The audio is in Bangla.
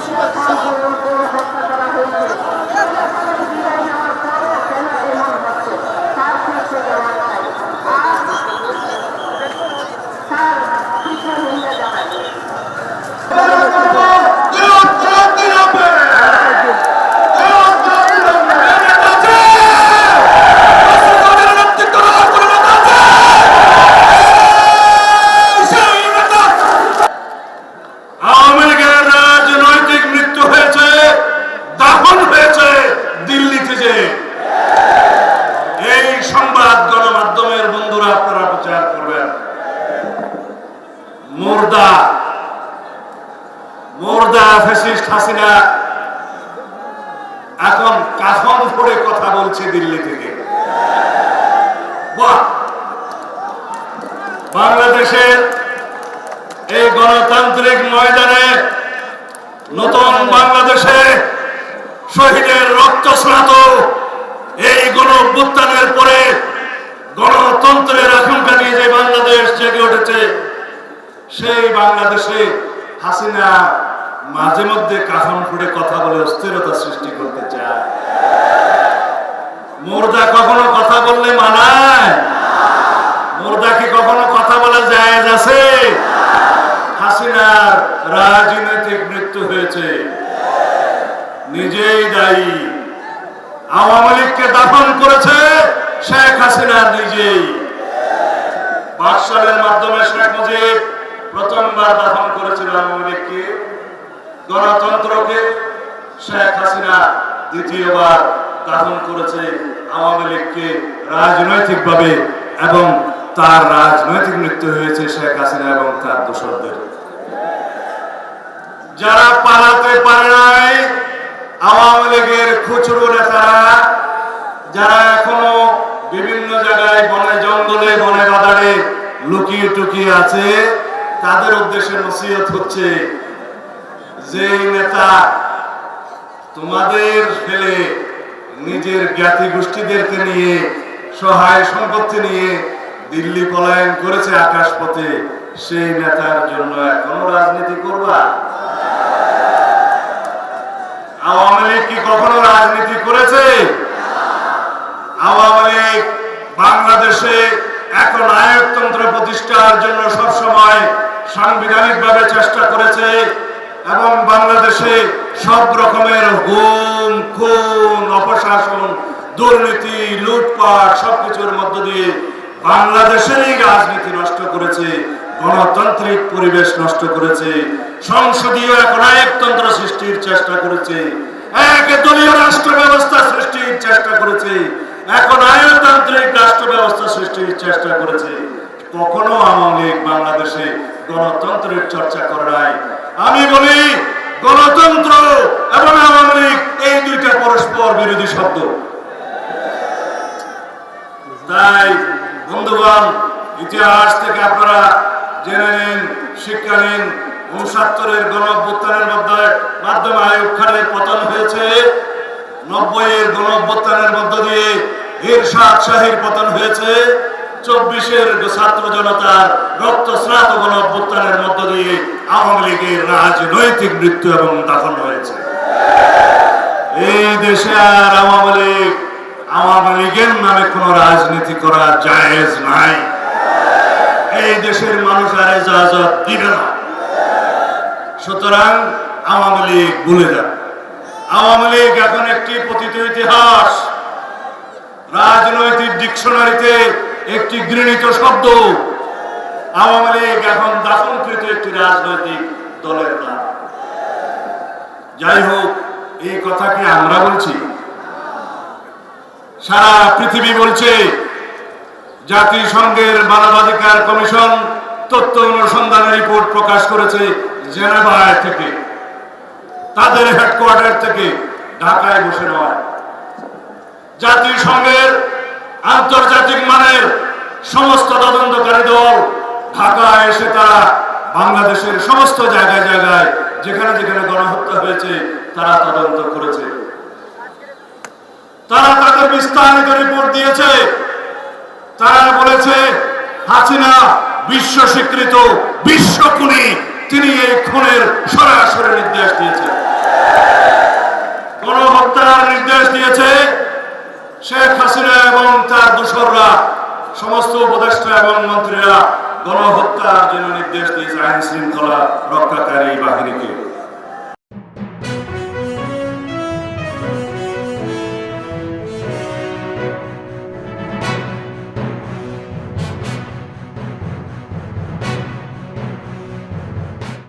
수고하셨습니다. মুর্দা। মুর্দা ফ্যাসিস্ট হাসিনা। এখন কাফন পড়ে কথা বলছে দিল্লি থেকে। বাংলাদেশের এই গণতান্ত্রিক ময়দানে নতুন বাংলাদেশে শহীদের রক্তস্নাত এই গণ পরে গণতন্ত্রের আকাঙ্ক্ষা নিয়ে যে বাংলাদেশ জেগে উঠেছে সেই বাংলাদেশে হাসিনা মাঝে মধ্যে কাফন ফুটে কথা বলে অস্থিরতা সৃষ্টি করতে চায়। মোর্দা কখনো কথা বললে মানায়? মোর্দা কি কখনো কথা বলা যায় আছে? হাসিনার রাজনৈতিক মৃত্যু হয়েছে। নিজেই দায়ী। আওয়ামী লীগকে দাফন করেছে শেখ হাসিনা নিজেই। বাকশালের মাধ্যমে শেখ মুজিব প্রথমবার দাফন করেছিল লীগকে গণতন্ত্রকে শেখ হাসিনা দ্বিতীয়বার দাফন করেছে আওয়ামী লীগকে রাজনৈতিকভাবে এবং তার রাজনৈতিক মৃত্যু হয়েছে শেখ হাসিনা এবং তার দোসরদের যারা পালাতে পারে নাই, আওয়ামী লীগের খুচরো নেতারা, যারা এখনও বিভিন্ন জায়গায় বনে জঙ্গলে, বনে বাদারে লুকিয়ে টুকিয়ে আছে তাদের উদ্দেশ্যে নসিহত হচ্ছে? যে নেতা তোমাদের ফেলে নিজের জ্ঞাতি গোষ্ঠীদেরকে নিয়ে, সহায় সম্পত্তি নিয়ে দিল্লি পলায়ন করেছে আকাশপথে, সেই নেতার জন্য এখনও রাজনীতি করবা? আওয়ামী লীগ কি কখনো রাজনীতি করেছে? আওয়ামী লীগ বাংলাদেশে এখন আয়কতন্ত্র প্রতিষ্ঠার জন্য সবসময় সাংবিধানিকভাবে চেষ্টা করেছে এবং বাংলাদেশে সব রকমের গুম খুন, অপশাসন, দুর্নীতি, লুটপাট সবকিছুর মধ্য দিয়ে বাংলাদেশেরই রাজনীতি নষ্ট করেছে, গণতান্ত্রিক পরিবেশ নষ্ট করেছে, সংসদীয় এক নায়কতন্ত্র সৃষ্টির চেষ্টা করেছে, এক দলীয় রাষ্ট্র ব্যবস্থা সৃষ্টির চেষ্টা করেছে এখন আয়তান্ত্রিক রাষ্ট্র ব্যবস্থা সৃষ্টির চেষ্টা করেছে। কখনো আওয়ামী বাংলাদেশে গণতন্ত্রের চর্চা করে নাই। আমি বলি, গণতন্ত্র এবং আওয়ামী লীগ এই দুইটা পরস্পর বিরোধী শব্দ। তাই, বন্ধুগণ, ইতিহাস থেকে আপনারা জেনে নিন, শিক্ষা নিন উনসত্তরের গণ অভ্যুত্থানের মধ্যে মাধ্যমে আয়ুব খানের পতন হয়েছে। নব্বই এর গণ অভ্যুত্থানের মধ্য দিয়ে ইরশাদ শাহীর পতন হয়েছে। চব্বিশের ছাত্র জনতার রক্তস্নাত গণ মধ্য দিয়ে আওয়ামী লীগের রাজনৈতিক মৃত্যু এবং দাফন হয়েছে। এই দেশে আর আওয়ামী লীগ, আওয়ামী লীগের নামে কোন রাজনীতি করা জায়েজ নাই। এই দেশের মানুষ আর এজাজত দিবে না। সুতরাং আওয়ামী লীগ ভুলে আওয়ামী লীগ এখন একটি পতিত ইতিহাস। রাজনৈতিক ডিকশনারিতে একটি গৃহীত শব্দ। আওয়ামী লীগ এখন দাফনকৃত একটি রাজনৈতিক দলের নাম। যাই হোক এই কথা কি আমরা বলছি? সারা পৃথিবী বলছে, জাতিসংঘের মানবাধিকার কমিশন তথ্য অনুসন্ধানের রিপোর্ট প্রকাশ করেছে জেনেভায় থেকে। তাদের হেডকোয়ার্টার থেকে ঢাকায় বসে নয় জাতিসংঘের আন্তর্জাতিক মানের সমস্ত তদন্তকারী দল ঢাকায় এসে তারা বাংলাদেশের সমস্ত জায়গায় জায়গায়, যেখানে যেখানে গণহত্যা হয়েছে, তারা তদন্ত করেছে। তারা তাদের বিস্তারিত রিপোর্ট দিয়েছে। তারা বলেছে, হাসিনা বিশ্ব স্বীকৃত বিশ্ব খুনি তিনি এই খুনের সরাসরি নির্দেশ দিয়েছেন। শেখ হাসিনা এবং তার দোসররা সমস্ত উপদেষ্টা এবং মন্ত্রীরা গণহত্যার জন্য নির্দেশ দিয়েছে আইন শৃঙ্খলা রক্ষাকারী বাহিনীকে।